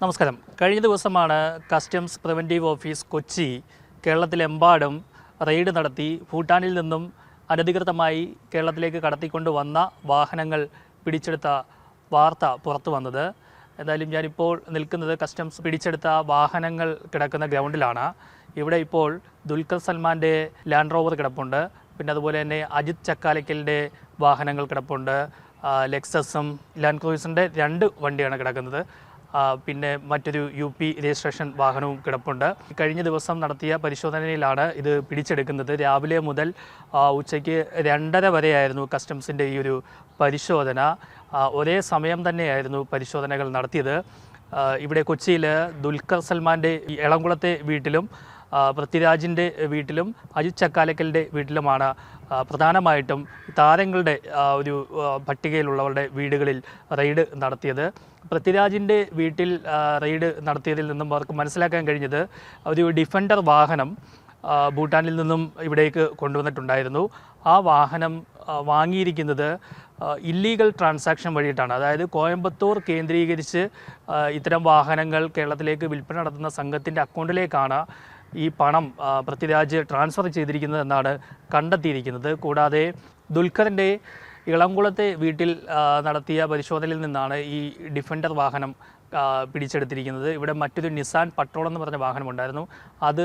നമസ്കാരം. കഴിഞ്ഞ ദിവസമാണ് കസ്റ്റംസ് പ്രിവന്റീവ് ഓഫീസ് കൊച്ചി കേരളത്തിലെമ്പാടും റെയ്ഡ് നടത്തി ഭൂട്ടാനിൽ നിന്നും അനധികൃതമായി കേരളത്തിലേക്ക് കടത്തിക്കൊണ്ടുവന്ന വാഹനങ്ങൾ പിടിച്ചെടുത്ത വാർത്ത പുറത്തു വന്നത്. എന്തായാലും ഞാനിപ്പോൾ നിൽക്കുന്നത് കസ്റ്റംസ് പിടിച്ചെടുത്ത വാഹനങ്ങൾ കിടക്കുന്ന ഗ്രൗണ്ടിലാണ്. ഇവിടെ ഇപ്പോൾ ദുൽഖർ സൽമാന്റെ ലാൻഡ് റോവർ കിടപ്പുണ്ട്. പിന്നെ അതുപോലെ തന്നെ അജിത് ചക്കാലക്കലിന്റെ വാഹനങ്ങൾ കിടപ്പുണ്ട്. ലെക്സസും ലാൻഡ് ക്രൂയിസിന്റെ രണ്ട് വണ്ടിയാണ് കിടക്കുന്നത്. പിന്നെ മറ്റൊരു യു പി രജിസ്ട്രേഷൻ വാഹനവും കിടപ്പുണ്ട്. കഴിഞ്ഞ ദിവസം നടത്തിയ പരിശോധനയിലാണ് ഇത് പിടിച്ചെടുക്കുന്നത്. രാവിലെ മുതൽ ഉച്ചയ്ക്ക് രണ്ടര വരെയായിരുന്നു കസ്റ്റംസിന്റെ ഈ ഒരു പരിശോധന. ഒരേ സമയം തന്നെയായിരുന്നു പരിശോധനകൾ നടത്തിയത്. ഇവിടെ കൊച്ചിയിൽ ദുൽഖർ സൽമാന്റെ എളംകുളത്തെ വീട്ടിലും പൃഥ്വിരാജിന്റെ വീട്ടിലും അജിത് ചക്കാലക്കലിന്റെ വീട്ടിലുമാണ് പ്രധാനമായിട്ടും താരങ്ങളുടെ ഒരു പട്ടികയിലുള്ളവരുടെ വീടുകളിൽ റെയ്ഡ് നടത്തിയത്. പൃഥ്വിരാജിന്റെ വീട്ടിൽ റെയ്ഡ് നടത്തിയതിൽ നിന്നും അവർക്ക് മനസ്സിലാക്കാൻ കഴിഞ്ഞത് ഒരു ഡിഫൻഡർ വാഹനം ഭൂട്ടാനിൽ നിന്നും ഇവിടേക്ക് കൊണ്ടുവന്നിട്ടുണ്ടായിരുന്നു. ആ വാഹനം വാങ്ങിയിരിക്കുന്നത് ഇല്ലീഗൽ ട്രാൻസാക്ഷൻ വഴിയിട്ടാണ്. അതായത് കോയമ്പത്തൂർ കേന്ദ്രീകരിച്ച് ഇത്തരം വാഹനങ്ങൾ കേരളത്തിലേക്ക് വിൽപ്പന നടത്തുന്ന സംഘത്തിന്റെ അക്കൗണ്ടിലേക്കാണ് ഈ പണം പൃഥ്വിരാജ് ട്രാൻസ്ഫർ ചെയ്തിരിക്കുന്നത് എന്നാണ് കണ്ടെത്തിയിരിക്കുന്നത്. കൂടാതെ ദുൽഖറിന്റെ ഇളംകുളത്തെ വീട്ടിൽ നടത്തിയ പരിശോധനയിൽ നിന്നാണ് ഈ ഡിഫൻഡർ വാഹനം പിടിച്ചെടുത്തിരിക്കുന്നത്. ഇവിടെ മറ്റൊരു നിസാൻ പട്രോൾ എന്ന് പറഞ്ഞ വാഹനമുണ്ടായിരുന്നു. അത്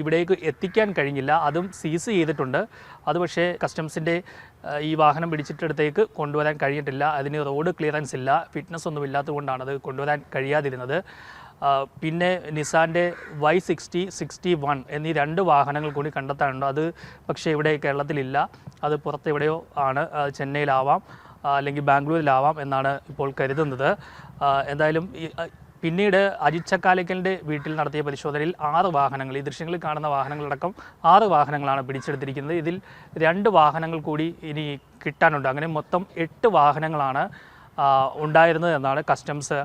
ഇവിടേക്ക് എത്തിക്കാൻ കഴിഞ്ഞില്ല. അതും സീസ് ചെയ്തിട്ടുണ്ട്. അത് പക്ഷേ കസ്റ്റംസിന്റെ ഈ വാഹനം പിടിച്ചിട്ടടുത്തേക്ക് കൊണ്ടുവരാൻ കഴിഞ്ഞിട്ടില്ല. അതിന് റോഡ് ക്ലിയറൻസ് ഇല്ല. ഫിറ്റ്നസ് ഒന്നും ഇല്ലാത്തതുകൊണ്ടാണ് അത് കൊണ്ടുവരാൻ കഴിയാതിരുന്നത്. പിന്നെ നിസാന്റെ വൈ സിക്സ്റ്റി സിക്സ്റ്റി വൺ എന്നീ രണ്ട് വാഹനങ്ങൾ കൂടി കണ്ടെത്താനുണ്ട്. അത് പക്ഷേ ഇവിടെ കേരളത്തിലില്ല. അത് പുറത്ത് എവിടെയോ ആണ്. ചെന്നൈയിലാവാം അല്ലെങ്കിൽ ബാംഗ്ലൂരിലാവാം എന്നാണ് ഇപ്പോൾ കരുതുന്നത്. എന്തായാലും പിന്നീട് അജിത് ചക്കാലിക്കലിന്റെ വീട്ടിൽ നടത്തിയ പരിശോധനയിൽ ആറ് വാഹനങ്ങൾ ഈ ദൃശ്യങ്ങളിൽ കാണുന്ന വാഹനങ്ങളടക്കം ആറ് വാഹനങ്ങളാണ് പിടിച്ചെടുത്തിരിക്കുന്നത്. ഇതിൽ രണ്ട് വാഹനങ്ങൾ കൂടി ഇനി കിട്ടാനുണ്ട്. അങ്ങനെ മൊത്തം എട്ട് വാഹനങ്ങളാണ് ഉണ്ടായിരുന്നത് എന്നാണ് കസ്റ്റംസ്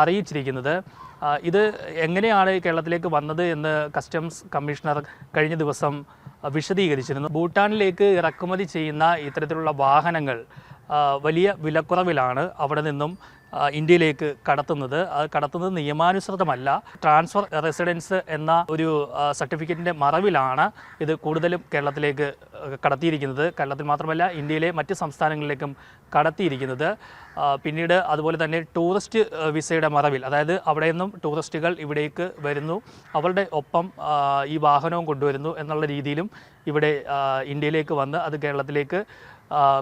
അറിയിച്ചിരിക്കുന്നത്. ഇത് എങ്ങനെയാണ് കേരളത്തിലേക്ക് വന്നത് എന്ന് കസ്റ്റംസ് കമ്മീഷണർ കഴിഞ്ഞ ദിവസം വിശദീകരിച്ചിരുന്നു. ഭൂട്ടാനിലേക്ക് ഇറക്കുമതി ചെയ്യുന്ന ഇത്തരത്തിലുള്ള വാഹനങ്ങൾ വലിയ വിലക്കുറവിലാണ് അവിടെ നിന്നും ഇന്ത്യയിലേക്ക് കടത്തുന്നത്. അത് കടത്തുന്നത് നിയമാനുസൃതമല്ല. ട്രാൻസ്ഫർ റെസിഡൻസ് എന്ന ഒരു സർട്ടിഫിക്കറ്റിന്റെ മറവിലാണ് ഇത് കൂടുതലും കേരളത്തിലേക്ക് കടത്തിയിരിക്കുന്നത്. കേരളത്തിൽ മാത്രമല്ല ഇന്ത്യയിലെ മറ്റ് സംസ്ഥാനങ്ങളിലേക്കും കടത്തിയിരിക്കുന്നത്. പിന്നീട് അതുപോലെ തന്നെ ടൂറിസ്റ്റ് വിസയുടെ മറവിൽ. അതായത് അവിടെ നിന്നും ടൂറിസ്റ്റുകൾ ഇവിടേക്ക് വരുന്നു. അവരുടെ ഒപ്പം ഈ വാഹനവും കൊണ്ടുവരുന്നു എന്നുള്ള രീതിയിലും ഇവിടെ ഇന്ത്യയിലേക്ക് വന്ന് അത് കേരളത്തിലേക്ക്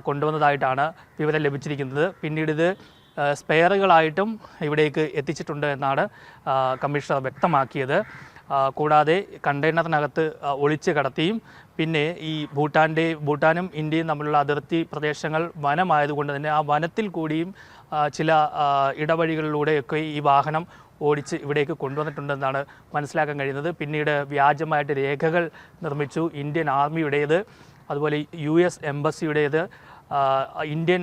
കൊണ്ടുവന്നതായിട്ടാണ് വിവരം ലഭിച്ചിരിക്കുന്നത്. പിന്നീട് ഇത് സ്പെയറുകളായിട്ടും ഇവിടേക്ക് എത്തിച്ചിട്ടുണ്ട് എന്നാണ് കമ്മീഷണർ വ്യക്തമാക്കിയത്. കൂടാതെ കണ്ടെയ്നറിനകത്ത് ഒളിച്ച് കടത്തിയും പിന്നെ ഈ ഭൂട്ടാന്റെ ഭൂട്ടാനും ഇന്ത്യയും തമ്മിലുള്ള അതിർത്തി പ്രദേശങ്ങൾ വനമായതുകൊണ്ട് തന്നെ ആ വനത്തിൽ കൂടിയും ചില ഇടവഴികളിലൂടെയൊക്കെ ഈ വാഹനം ഓടിച്ച് ഇവിടേക്ക് കൊണ്ടുവന്നിട്ടുണ്ടെന്നാണ് മനസ്സിലാക്കാൻ കഴിയുന്നത്. പിന്നീട് വ്യാജമായിട്ട് രേഖകൾ നിർമ്മിച്ചു. ഇന്ത്യൻ ആർമിയുടേത് അതുപോലെ യു എസ് എംബസിയുടേത് ഇന്ത്യൻ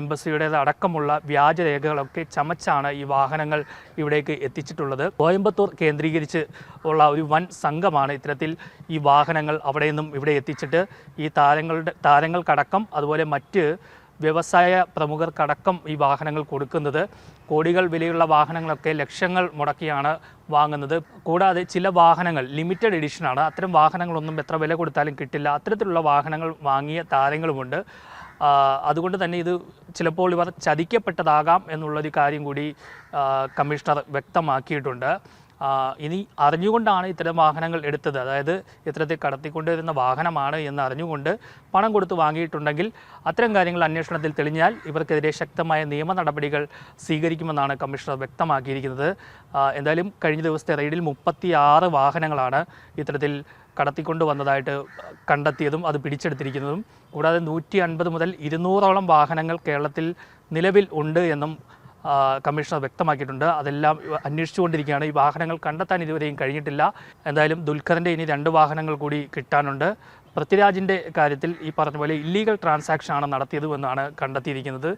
എംബസിയുടേത് അടക്കമുള്ള വ്യാജരേഖകളൊക്കെ ചമച്ചാണ് ഈ വാഹനങ്ങൾ ഇവിടേക്ക് എത്തിച്ചിട്ടുള്ളത്. കോയമ്പത്തൂർ കേന്ദ്രീകരിച്ച് ഉള്ള ഒരു വൻ സംഘമാണ് ഇത്തരത്തിൽ ഈ വാഹനങ്ങൾ അവിടെ നിന്നും ഇവിടെ എത്തിച്ചിട്ട് ഈ താരങ്ങളുടെ താരങ്ങൾക്കടക്കം അതുപോലെ മറ്റ് വ്യവസായ പ്രമുഖർക്കടക്കം ഈ വാഹനങ്ങൾ കൊടുക്കുന്നത്. കോടികൾ വിലയുള്ള വാഹനങ്ങളൊക്കെ ലക്ഷങ്ങൾ മുടക്കിയാണ് വാങ്ങുന്നത്. കൂടാതെ ചില വാഹനങ്ങൾ ലിമിറ്റഡ് എഡിഷനാണ്. അത്തരം വാഹനങ്ങളൊന്നും എത്ര വില കൊടുത്താലും കിട്ടില്ല. അത്തരത്തിലുള്ള വാഹനങ്ങൾ വാങ്ങിയ താരങ്ങളുമുണ്ട്. അതുകൊണ്ട് തന്നെ ഇത് ചിലപ്പോൾ ഇവർ ചതിക്കപ്പെട്ടതാകാം എന്നുള്ളൊരു കാര്യം കൂടി കമ്മീഷണർ വ്യക്തമാക്കിയിട്ടുണ്ട്. ഇനി അറിഞ്ഞുകൊണ്ടാണ് ഇത്തരം വാഹനങ്ങൾ എടുത്തത്. അതായത് ഇത്തരത്തിൽ കടത്തിക്കൊണ്ടുവരുന്ന വാഹനമാണ് എന്ന് അറിഞ്ഞുകൊണ്ട് പണം കൊടുത്ത് വാങ്ങിയിട്ടുണ്ടെങ്കിൽ അത്തരം കാര്യങ്ങൾ അന്വേഷണത്തിൽ തെളിഞ്ഞാൽ ഇവർക്കെതിരെ ശക്തമായ നിയമ നടപടികൾ സ്വീകരിക്കുമെന്നാണ് കമ്മീഷണർ വ്യക്തമാക്കിയിരിക്കുന്നത്. എന്തായാലും കഴിഞ്ഞ ദിവസത്തെ റെയ്ഡിൽ മുപ്പത്തി ആറ് വാഹനങ്ങളാണ് ഇത്തരത്തിൽ കടത്തിക്കൊണ്ട് വന്നതായിട്ട് കണ്ടെത്തിയതും അത് പിടിച്ചെടുത്തിരിക്കുന്നതും. കൂടാതെ നൂറ്റി അൻപത് മുതൽ ഇരുന്നൂറോളം വാഹനങ്ങൾ കേരളത്തിൽ നിലവിൽ ഉണ്ട് എന്നും കമ്മീഷണർ വ്യക്തമാക്കിയിട്ടുണ്ട്. അതെല്ലാം അന്വേഷിച്ചുകൊണ്ടിരിക്കുകയാണ്. ഈ വാഹനങ്ങൾ കണ്ടെത്താൻ ഇതുവരെയും കഴിഞ്ഞിട്ടില്ല. എന്തായാലും ദുൽഖറിന്റെ ഇനി രണ്ട് വാഹനങ്ങൾ കൂടി കിട്ടാനുണ്ട്. പൃഥ്വിരാജിന്റെ കാര്യത്തിൽ ഈ പറഞ്ഞ പോലെ ഇല്ലീഗൽ ട്രാൻസാക്ഷൻ ആണ് നടത്തിയത് എന്നാണ് കണ്ടെത്തിയിരിക്കുന്നത്.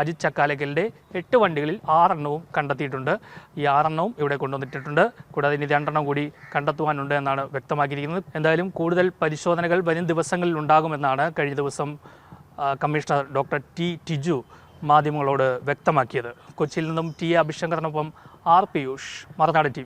അജിത് ചക്കാലക്കലിന്റെ എട്ട് വണ്ടികളിൽ ആറെണ്ണവും കണ്ടെത്തിയിട്ടുണ്ട്. ഈ ആറെണ്ണവും ഇവിടെ കൊണ്ടുവന്നിട്ടുണ്ട് കൂടാതെ ഇനി രണ്ടെണ്ണം കൂടി കണ്ടെത്തുവാനുണ്ട് എന്നാണ് വ്യക്തമാക്കിയിരിക്കുന്നത്. എന്തായാലും കൂടുതൽ പരിശോധനകൾ വരും ദിവസങ്ങളിൽ ഉണ്ടാകുമെന്നാണ് കഴിഞ്ഞ ദിവസം കമ്മീഷണർ ഡോക്ടർ ടി ടിജു മാധ്യമങ്ങളോട് വ്യക്തമാക്കിയത്. കൊച്ചിയിൽ നിന്നും ടി എ അഭിശങ്കറിനൊപ്പം ആർ പിയൂഷ് മറുനാട് ടി